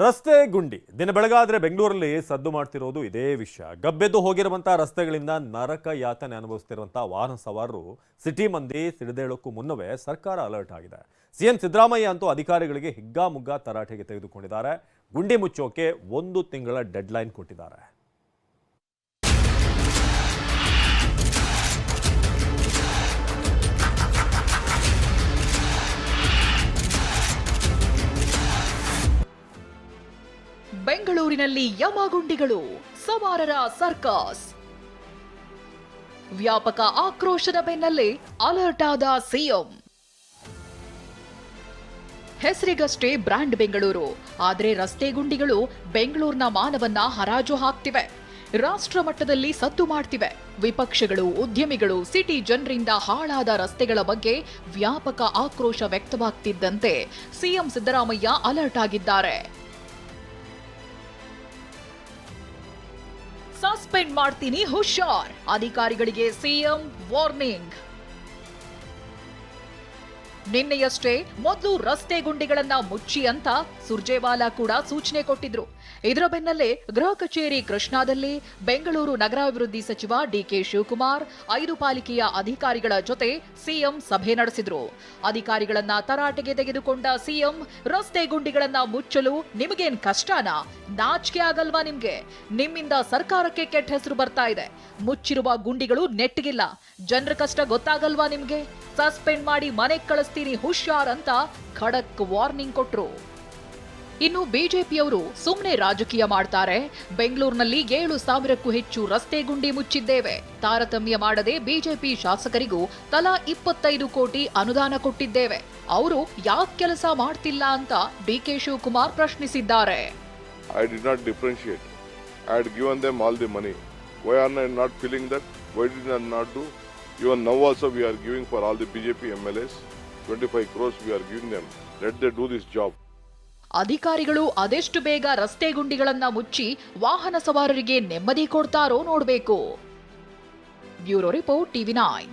ರಸ್ತೆ ಗುಂಡಿ. ದಿನ ಬೆಳಗಾದ್ರೆ ಬೆಂಗಳೂರಲ್ಲಿ ಸದ್ದು ಮಾಡ್ತಿರೋದು ಇದೇ ವಿಷಯ. ಗಬ್ಬೆದ್ದು ಹೋಗಿರುವಂತ ರಸ್ತೆಗಳಿಂದ ನರಕ ಯಾತನೆ ಅನುಭವಿಸ್ತಿರುವಂಥ ವಾಹನ ಸವಾರರು ಸಿಟಿ ಮಂದಿ ಸಿಡಿದೇಳಕ್ಕೂ ಮುನ್ನವೇ ಸರ್ಕಾರ ಅಲರ್ಟ್ ಆಗಿದೆ. ಸಿಎಂ ಸಿದ್ದರಾಮಯ್ಯ ಅಂತೂ ಅಧಿಕಾರಿಗಳಿಗೆ ಹಿಗ್ಗಾಮುಗ್ಗಾ ತರಾಟೆಗೆ ತೆಗೆದುಕೊಂಡಿದ್ದಾರೆ. ಗುಂಡಿ ಮುಚ್ಚೋಕೆ ಒಂದು ತಿಂಗಳ ಡೆಡ್ಲೈನ್ ಕೊಟ್ಟಿದ್ದಾರೆ. ಬೆಂಗಳೂರಿನಲ್ಲಿ ಯಮಗುಂಡಿಗಳು, ಸವಾರರ ಸರ್ಕಸ್. ವ್ಯಾಪಕ ಆಕ್ರೋಶದ ಬೆನ್ನಲ್ಲೇ ಅಲರ್ಟ್ ಆದ ಸಿಎಂ. ಹೆಸರಿಗಷ್ಟೇ ಬ್ರ್ಯಾಂಡ್ ಬೆಂಗಳೂರು, ಆದರೆ ರಸ್ತೆ ಗುಂಡಿಗಳು ಬೆಂಗಳೂರಿನ ಮಾನವನ್ನ ಹರಾಜು ಹಾಕ್ತಿವೆ. ರಾಷ್ಟ್ರ ಮಟ್ಟದಲ್ಲಿ ಸದ್ದು ಮಾಡ್ತಿವೆ. ವಿಪಕ್ಷಗಳು, ಉದ್ಯಮಿಗಳು ಸಿಟಿ ಜನರಿಂದ ಹಾಳಾದ ರಸ್ತೆಗಳ ಬಗ್ಗೆ ವ್ಯಾಪಕ ಆಕ್ರೋಶ ವ್ಯಕ್ತವಾಗ್ತಿದ್ದಂತೆ ಸಿಎಂ ಸಿದ್ದರಾಮಯ್ಯ ಅಲರ್ಟ್ ಆಗಿದ್ದಾರೆ. ಸಸ್ಪೆಂಡ್ ಮಾಡ್ತೀನಿ ಹುಷಾರ್ ಅಧಿಕಾರಿಗಳಿಗೆ ಸಿಎಂ ವಾರ್ನಿಂಗ್ ನಿನ್ನೆಯಷ್ಟೇ ಮೊದಲು ರಸ್ತೆ ಗುಂಡಿಗಳನ್ನ ಮುಚ್ಚಿ ಅಂತ ಸುರ್ಜೇವಾಲಾ ಕೂಡ ಸೂಚನೆ ಕೊಟ್ಟಿದ್ರು. ಇದರ ಬೆನ್ನಲ್ಲೇ ಗೃಹ ಕಚೇರಿ ಕೃಷ್ಣಾದಲ್ಲಿ ಬೆಂಗಳೂರು ನಗರಾಭಿವೃದ್ಧಿ ಸಚಿವ ಡಿಕೆ ಶಿವಕುಮಾರ್, ಐದು ಪಾಲಿಕೆಯ ಅಧಿಕಾರಿಗಳ ಜೊತೆ ಸಿಎಂ ಸಭೆ ನಡೆಸಿದ್ರು. ಅಧಿಕಾರಿಗಳನ್ನ ತರಾಟೆಗೆ ತೆಗೆದುಕೊಂಡ ಸಿಎಂ ರಸ್ತೆ ಗುಂಡಿಗಳನ್ನ ಮುಚ್ಚಲು ನಿಮಗೇನ್ ಕಷ್ಟನಾ? ನಾಚಿಕೆ ಆಗಲ್ವಾ ನಿಮ್ಗೆ? ನಿಮ್ಮಿಂದ ಸರ್ಕಾರಕ್ಕೆ ಕೆಟ್ಟ ಹೆಸರು ಬರ್ತಾ ಇದೆ. ಮುಚ್ಚಿರುವ ಗುಂಡಿಗಳು ನೆಟ್ಟಿಗಿಲ್ಲ. ಜನರ ಕಷ್ಟ ಗೊತ್ತಾಗಲ್ವಾ ನಿಮ್ಗೆ? ಸಸ್ಪೆಂಡ್ ಮಾಡಿ ಮನೆಗೆ ಕಳಿಸ್ತೀನಿ, ಹುಷಾರ್ ಅಂತ ಖಡಕ್ ವಾರ್ನಿಂಗ್ ಕೊಟ್ರು ಇನ್ನು ಬಿಜೆಪಿಯವರು ಸುಮ್ಮನೆ ರಾಜಕೀಯ ಮಾಡ್ತಾರೆ ಬೆಂಗಳೂರಿನಲ್ಲಿ ಏಳು ಸಾವಿರಕ್ಕೂ ಹೆಚ್ಚು ರಸ್ತೆ ಗುಂಡಿ ಮುಚ್ಚಿದ್ದೇವೆ ತಾರತಮ್ಯ ಮಾಡದೆ ಬಿಜೆಪಿ ಶಾಸಕರಿಗೂ ತಲಾ ಇಪ್ಪತ್ತೈದು ಕೋಟಿ ಅನುದಾನ ಕೊಟ್ಟಿದ್ದೇವೆ ಅವರು ಯಾಕೆ ಕೆಲಸ ಮಾಡ್ತಿಲ್ಲ ಅಂತ ಡಿಕೆ ಶಿವಕುಮಾರ್ ಪ್ರಶ್ನಿಸಿದ್ದಾರೆ I did not differentiate. I had given them all the money why are I not feeling that? Why did not? Even now also we are giving for all the BJP MLAs. 25 crores we are giving them. Let them do this job. ಅಧಿಕಾರಿಗಳು ಅದೆಷ್ಟು ಬೇಗ ರಸ್ತೆ ಗುಂಡಿಗಳನ್ನ ಮುಚ್ಚಿ ವಾಹನ ಸವಾರರಿಗೆ ನೆಮ್ಮದಿ ಕೊಡ್ತಾರೋ ನೋಡಬೇಕು ಬ್ಯೂರೋ ರಿಪೋರ್ಟ್ ಟಿವಿ ನೈನ್